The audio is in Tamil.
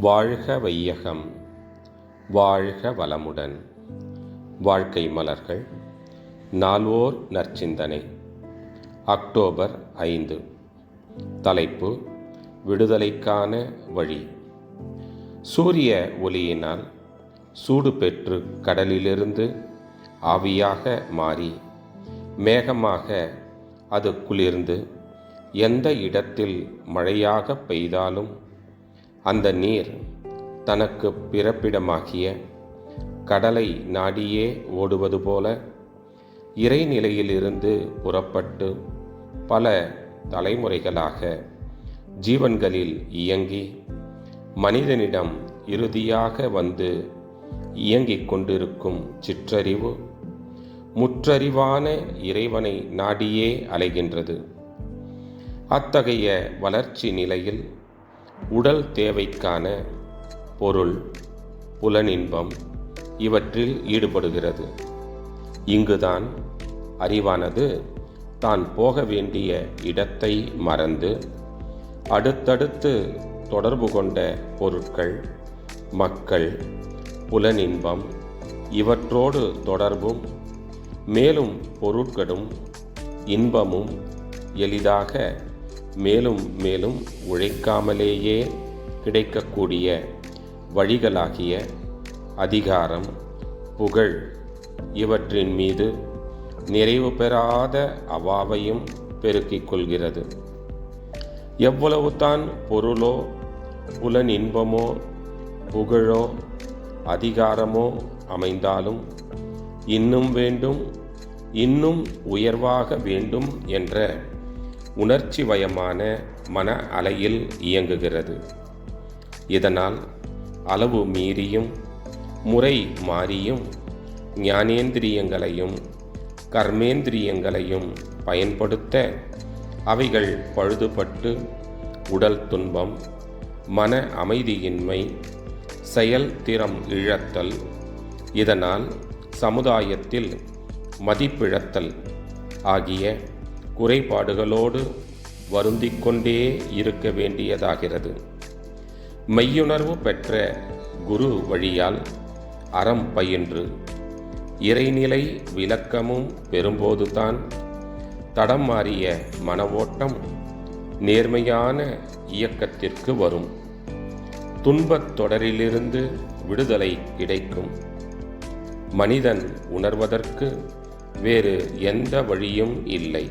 வாழ்க வையகம் வாழ்க வளமுடன். வாழ்க்கை மலர்கள் நால்வோர் நற்சிந்தனை. அக்டோபர் ஐந்து. தலைப்பு விடுதலைக்கான வழி. சூரிய ஒளியினால் சூடு பெற்று கடலிலிருந்து ஆவியாக மாறி மேகமாக அது குளிர்ந்து எந்த இடத்தில் மழையாக பெய்தாலும் அந்த நீர் தனக்கு பிறப்பிடமாகிய கடலை நாடியே ஓடுவது போல இறைநிலையிலிருந்து புறப்பட்டு பல தலைமுறைகளாக ஜீவன்களில் இயங்கி மனிதனிடம் இறுதியாக வந்து இயங்கிக் கொண்டிருக்கும் சிற்றறிவு முற்றறிவான இறைவனை நாடியே அலைகின்றது. அத்தகைய வளர்ச்சி நிலையில் உடல் தேவைக்கான பொருள் புலனின்பம் இவற்றில் ஈடுபடுகிறது. இங்குதான் அறிவானது தான் போக வேண்டிய இடத்தை மறந்து அடுத்தடுத்து தொடர்பு கொண்ட பொருட்கள் மக்கள் புலனின்பம் இவற்றோடு தொடர்பும் மேலும் பொருட்களும் இன்பமும் எளிதாக மேலும் மேலும் உழைக்காமலேயே கிடைக்கக்கூடிய வழிகளாகிய அதிகாரம் புகழ் இவற்றின் மீது நிறைவு பெறாத அவாவையும் பெருக்கிக் கொள்கிறது. எவ்வளவுதான் பொருளோ புலன் இன்பமோ புகழோ அதிகாரமோ அமைந்தாலும் இன்னும் வேண்டும் இன்னும் உயர்வாக வேண்டும் என்ற உணர்ச்சி வயமான மன அலையில் இயங்குகிறது. இதனால் அளவு மீறியும் முறை மாறியும் ஞானேந்திரியங்களையும் கர்மேந்திரியங்களையும் பயன்படுத்த அவைகள் பழுதுபட்டு உடல் துன்பம் மன அமைதியின்மை செயல்திறம் இழத்தல் இதனால் சமுதாயத்தில் மதிப்பிழத்தல் ஆகிய குறைபாடுகளோடு வருந்திக் கொண்டே இருக்க வேண்டியதாகிறது. மெய்யுணர்வு பெற்ற குரு வழியால் அறம் பயின்று இறைநிலை விளக்கமும் பெறும்போதுதான் தடம் மாறிய மனவோட்டம் நேர்மையான இயக்கத்திற்கு வரும். துன்பத் தொடரிலிருந்து விடுதலை கிடைக்கும். மனிதன் உணர்வதற்கு வேறு எந்த வழியும் இல்லை.